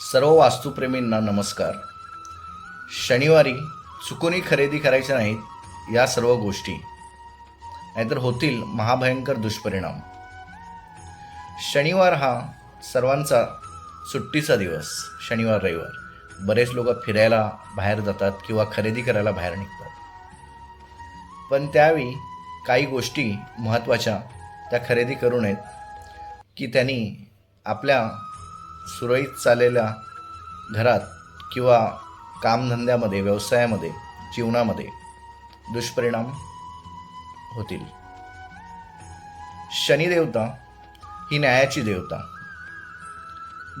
सर्व वास्तुप्रेमींना नमस्कार. शनिवारी चुकूनही खरेदी करायच्या नाहीत या सर्व गोष्टी. नाहीतर होतील महाभयंकर दुष्परिणाम. शनिवार हा सर्वांचा सुट्टीचा दिवस. शनिवार रविवार. बरेच लोक फिरायला बाहेर जातात किंवा खरेदी करायला बाहेर निघतात. पण त्यावेळी काही गोष्टी महत्त्वाच्या त्या खरेदी करू नयेत की त्यांनी आपल्या सुरळीत चाललेल्या घरात किंवा कामधंद्यामध्ये व्यवसायामध्ये जीवनामध्ये दुष्परिणाम होतील. शनिदेवता ही न्यायाची देवता.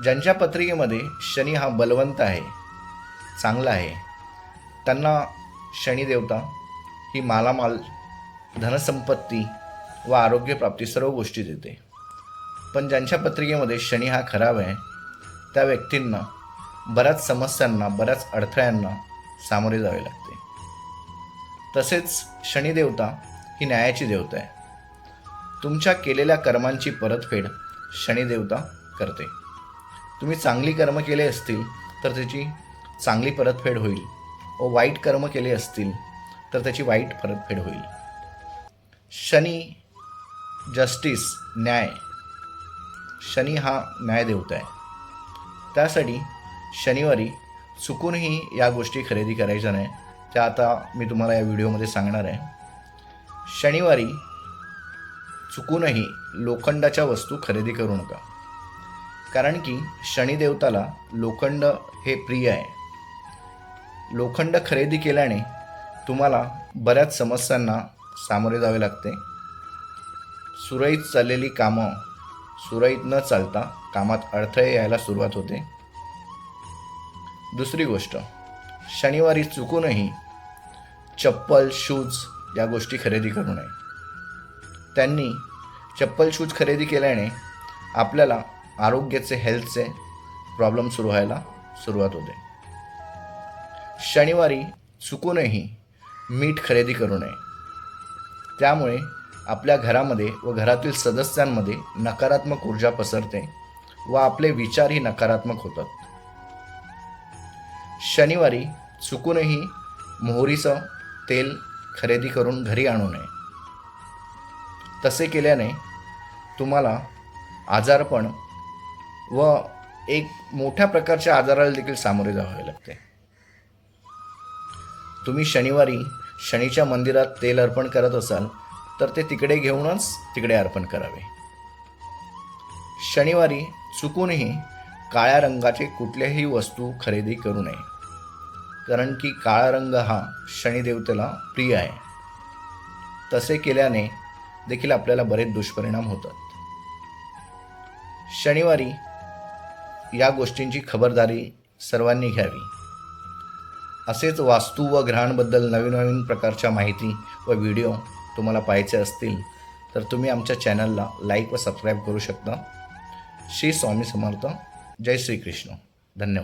ज्यांच्या पत्रिकेमध्ये शनी हा बलवंत आहे चांगला आहे त्यांना शनिदेवता ही मालामाल धनसंपत्ती व आरोग्यप्राप्ती सर्व गोष्टी देते. पण ज्यांच्या पत्रिकेमध्ये शनी हा खराब आहे त्या व्यक्तींना बऱ्याच समस्यांना बऱ्याच अडथळ्यांना सामोरे जावे लागते. तसेच शनिदेवता ही न्यायाची देवता आहे. तुमच्या केलेल्या कर्मांची परतफेड शनिदेवता करते. तुम्ही चांगली कर्म केले असतील तर त्याची चांगली परतफेड होईल. व वाईट कर्म केले असतील तर त्याची वाईट परतफेड होईल. शनी जस्टिस न्याय शनी हा न्यायदेवता आहे. त्यासाठी शनिवारी चुकूनही या गोष्टी खरेदी करायच्या नाही. त्या आता मी तुम्हाला या व्हिडिओमध्ये सांगणार आहे. शनिवारी चुकूनही लोखंडाच्या वस्तू खरेदी करू नका. कारण की शनिदेवताला लोखंड हे प्रिय आहे. लोखंड खरेदी केल्याने तुम्हाला बऱ्याच समस्यांना सामोरे जावे लागते. सुरळीत चाललेली कामं सुरळीत न चालता कामात अडथळे यायला सुरुवात होते. दुसरी गोष्ट शनिवारी चुकूनही चप्पल शूज या गोष्टी खरेदी करू नये. त्यांनी चप्पल शूज खरेदी केल्याने आपल्याला आरोग्याचे हेल्थचे प्रॉब्लेम सुरू व्हायला सुरुवात होते. शनिवारी चुकूनही मीठ खरेदी करू नये. त्यामुळे आपल्या घरामध्ये व घरातील सदस्यांमध्ये नकारात्मक ऊर्जा पसरते व आपले विचारही नकारात्मक होतात. शनिवारी चुकूनही मोहरीचं तेल खरेदी करून घरी आणू नये. तसे केल्याने तुम्हाला आजारपण व एक मोठ्या प्रकारच्या आजाराला देखील सामोरे जावे लागते. तुम्ही शनिवारी शनीच्या मंदिरात तेल अर्पण करत असाल तर ते तिकडे घेऊनच तिकडे अर्पण करावे. शनिवारी चुकूनही काळ्या रंगाचे कुठल्याही वस्तू खरेदी करू नये. कारण की काळा रंग हा शनिदेवतेला प्रिय आहे. तसे केल्याने देखील आपल्याला बरेच दुष्परिणाम होतात. शनिवारी या गोष्टींची खबरदारी सर्वांनी घ्यावी. असेच वास्तू व ग्रहांबद्दल नवीन नवीन प्रकारच्या माहिती व व्हिडिओ तुम्हाला पाहायचे असतील तर तुम्ही आमच्या चॅनलला लाईक व सबस्क्राईब करू शकता. श्री स्वामी समर्थ. जय श्रीकृष्ण. धन्यवाद.